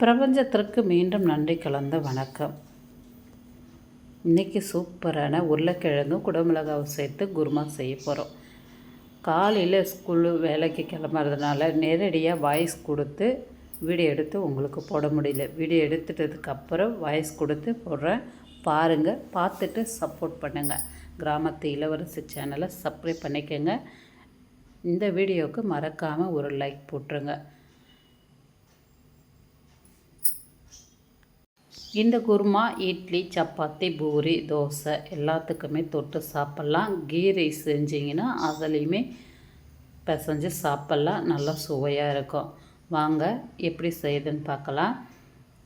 பிரபஞ்சத்திற்கு மீண்டும் நன்றி கலந்த வணக்கம். இன்றைக்கி சூப்பரான உருளைக்கிழங்கும் குடமிளகாவும் சேர்த்து குருமா செய்ய போகிறோம் காலையில் ஸ்கூலு வேலைக்கு கிளம்புறதுனால நேரடியாக வாய்ஸ் கொடுத்து வீடியோ எடுத்து உங்களுக்கு போட முடியல. வீடியோ எடுத்துட்டதுக்கப்புறம் வாய்ஸ் கொடுத்து போடுறேன் பாருங்கள் பார்த்துட்டு சப்போர்ட் பண்ணுங்கள் கிராமத்து இளவரசி சேனலை சப்ஸ்கிரைப் பண்ணிக்கோங்க. இந்த வீடியோவுக்கு மறக்காமல் ஒரு லைக் போட்டுருங்க. இந்த குருமா இட்லி சப்பாத்தி பூரி தோசை எல்லாத்துக்குமே தொட்டு சாப்பிட்லாம். கீ ரைஸ் செஞ்சிங்கன்னா அதுலேயுமே பிசைஞ்சு சாப்பிட்லாம். நல்லா சுவையாக இருக்கும். வாங்க எப்படி செய்யுதுன்னு பார்க்கலாம்.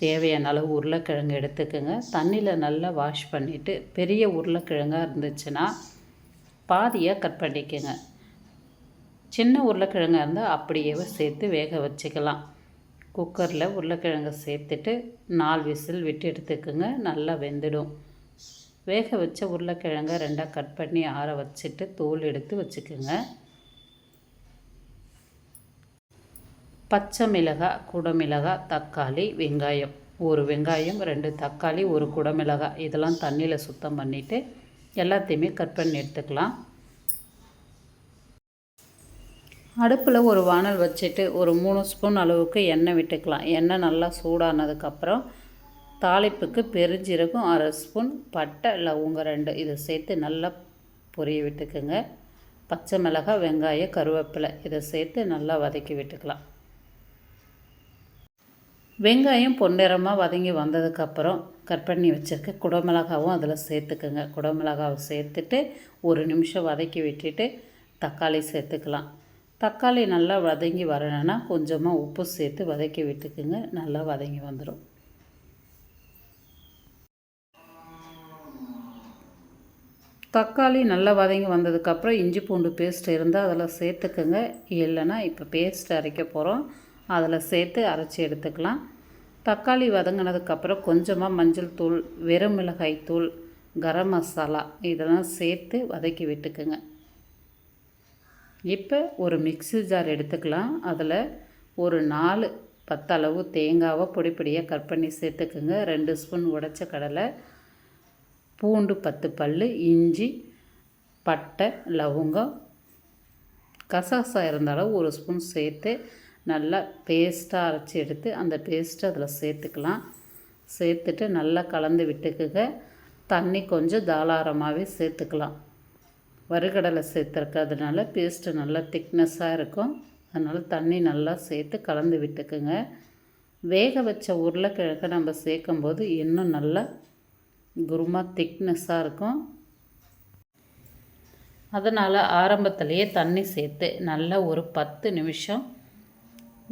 தேவையான அளவு உருளைக்கிழங்கு எடுத்துக்கோங்க. தண்ணியில் நல்லா வாஷ் பண்ணிவிட்டு பெரிய உருளைக்கிழங்காக இருந்துச்சுன்னா பாதியாக கட் பண்ணிக்கோங்க. சின்ன உருளைக்கிழங்காக இருந்தால் அப்படியே சேர்த்து வேக வச்சுக்கலாம். குக்கரில் உருளைக்கிழங்க சேர்த்துட்டு நாலு விசில் விட்டு எடுத்துக்கோங்க நல்லா வெந்துடும். வேக வச்ச உருளைக்கிழங்கை ரெண்டாக கட் பண்ணி ஆற வச்சுட்டு தோல் எடுத்து வச்சுக்கோங்க. பச்சை மிளகாய் குடமிளகாய் தக்காளி வெங்காயம். ஒரு வெங்காயம் ரெண்டு தக்காளி ஒரு குடமிளகாய். இதெல்லாம் தண்ணியில் சுத்தம் பண்ணிவிட்டு எல்லாத்தையுமே கட் பண்ணி எடுத்துக்கலாம். அடுப்பில் ஒரு வானல் வச்சுட்டு ஒரு மூணு ஸ்பூன் அளவுக்கு எண்ணெய் விட்டுக்கலாம். எண்ணெய் நல்லா சூடானதுக்கப்புறம் தாளிப்புக்கு பெருஞ்சீரகம் அரை ஸ்பூன் பட்டை லவங்க ரெண்டு இதை சேர்த்து நல்லா பொரிய விட்டுக்குங்க. பச்சை மிளகாய் வெங்காயம் கருவேப்பிலை இதை சேர்த்து நல்லா வதக்கி விட்டுக்கலாம். வெங்காயம் பொன்னிறமாக வதங்கி வந்ததுக்கப்புறம் கட் பண்ணி வச்சுருக்க குடமிளகாவும் அதில் சேர்த்துக்குங்க. குடமிளகாவை சேர்த்துட்டு ஒரு நிமிஷம் வதக்கி விட்டுட்டு தக்காளி சேர்த்துக்கலாம். தக்காளி நல்லா வதங்கி வரணுன்னா கொஞ்சமாக உப்பு சேர்த்து வதக்கி விட்டுக்குங்க. நல்லா வதங்கி வந்துடும் தக்காளி நல்லா வதங்கி வந்ததுக்கப்புறம் இஞ்சி பூண்டு பேஸ்ட் இருந்தால் அதில் சேர்த்துக்குங்க. இல்லைன்னா இப்போ பேஸ்ட் அரைக்க போகிறோம் அதில் சேர்த்து அரைச்சி எடுத்துக்கலாம். தக்காளி வதங்கினதுக்கப்புறம் கொஞ்சமாக மஞ்சள் தூள் வெறும் மிளகாய் தூள் கரம் மசாலா இதெல்லாம் சேர்த்து வதக்கி விட்டுக்குங்க. இப்போ ஒரு மிக்ஸி ஜார் எடுத்துக்கலாம். அதில் ஒரு நாலு பத்தளவு தேங்காவை பொடி பொடியாக கட் பண்ணி சேர்த்துக்குங்க. ரெண்டு ஸ்பூன் உடச்ச கடலை பூண்டு பத்து பல் இஞ்சி பட்டை லவங்கம். கசாசா இருந்தாலும் ஒரு ஸ்பூன் சேர்த்து நல்லா பேஸ்ட்டாக அரைச்சி எடுத்து அந்த பேஸ்ட்டை அதில் சேர்த்துக்கலாம். சேர்த்துட்டு நல்லா கலந்து விட்டுக்குங்க. தண்ணி கொஞ்சம் தாளாரமாகவே சேர்த்துக்கலாம். வறுகடலை சேர்த்துருக்கிறதுனால பேஸ்ட்டு நல்லா திக்னஸ்ஸாக இருக்கும். அதனால் தண்ணி நல்லா சேர்த்து கலந்து விட்டுக்குங்க. வேக வச்ச உருளைக்கிழங்கை நம்ம சேர்க்கும்போது இன்னும் நல்லா குருமா திக்னஸ்ஸாக இருக்கும். அதனால் ஆரம்பத்துலேயே தண்ணி சேர்த்து நல்லா ஒரு பத்து நிமிஷம்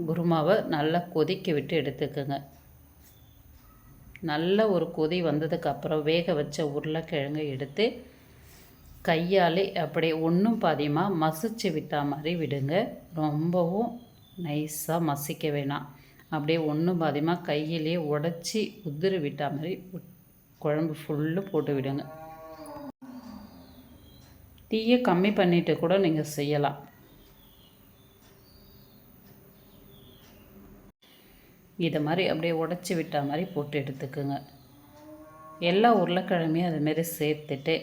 குருமாவை நல்லா கொதிக்க விட்டு எடுத்துக்கோங்க. நல்ல ஒரு கொதி வந்ததுக்கப்புறம் வேக வச்ச உருளைக்கிழங்கை எடுத்து கையாலே அப்படியே ஒன்றும் பாதியமாக மசிச்சு விட்டா மாதிரி விடுங்க. ரொம்பவும் நைஸாக மசிக்க வேணாம். அப்படியே ஒன்றும் பாதியமாக கையிலே உடச்சி உதிரி விட்டா மாதிரி குழம்பு ஃபுல்லு போட்டு விடுங்க. தீயை கம்மி பண்ணிவிட்டு கூட நீங்கள் செய்யலாம். இதை மாதிரி அப்படியே உடச்சி விட்டா மாதிரி போட்டு எடுத்துக்கோங்க. எல்லா உருளைக்கிழமையும் அதுமாரி சேர்த்துட்டு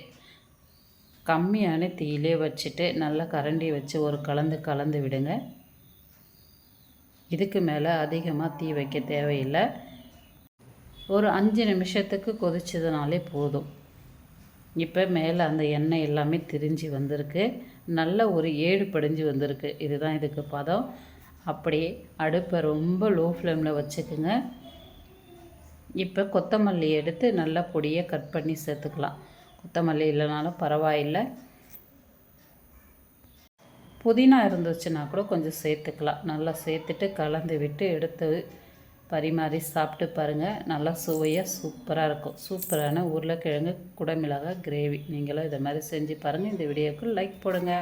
கம்மியான தீயிலே வச்சுட்டு நல்லா கரண்டி வச்சு ஒரு கலந்து கலந்து விடுங்க. இதுக்கு மேலே அதிகமாக தீ வைக்க தேவையில்லை. ஒரு அஞ்சு நிமிஷத்துக்கு கொதிச்சதுனாலே போதும். இப்போ மேலே அந்த எண்ணெய் எல்லாமே திரிஞ்சு வந்திருக்கு. நல்ல ஒரு ஏடு படிஞ்சு வந்திருக்கு. இதுதான் இதுக்கு பதம். அப்படியே அடுப்பை ரொம்ப லோ ஃப்ளேமில் வச்சுக்குங்க. இப்போ கொத்தமல்லி எடுத்து நல்லா பொடியை கட் பண்ணி சேர்த்துக்கலாம். கொத்தமல்லி இல்லைனாலும் பரவாயில்லை. புதினா இருந்துச்சுன்னா கூட கொஞ்சம் சேர்த்துக்கலாம். நல்லா சேர்த்துட்டு கலந்து விட்டு எடுத்து பரிமாறி சாப்பிட்டு பாருங்கள் நல்லா சுவையாக சூப்பராக இருக்கும். சூப்பரான உருளைக்கிழங்கு குடமிளகாய் கிரேவி. நீங்களும் இதை மாதிரி செஞ்சு பாருங்கள் இந்த வீடியோவுக்கு லைக் போடுங்க.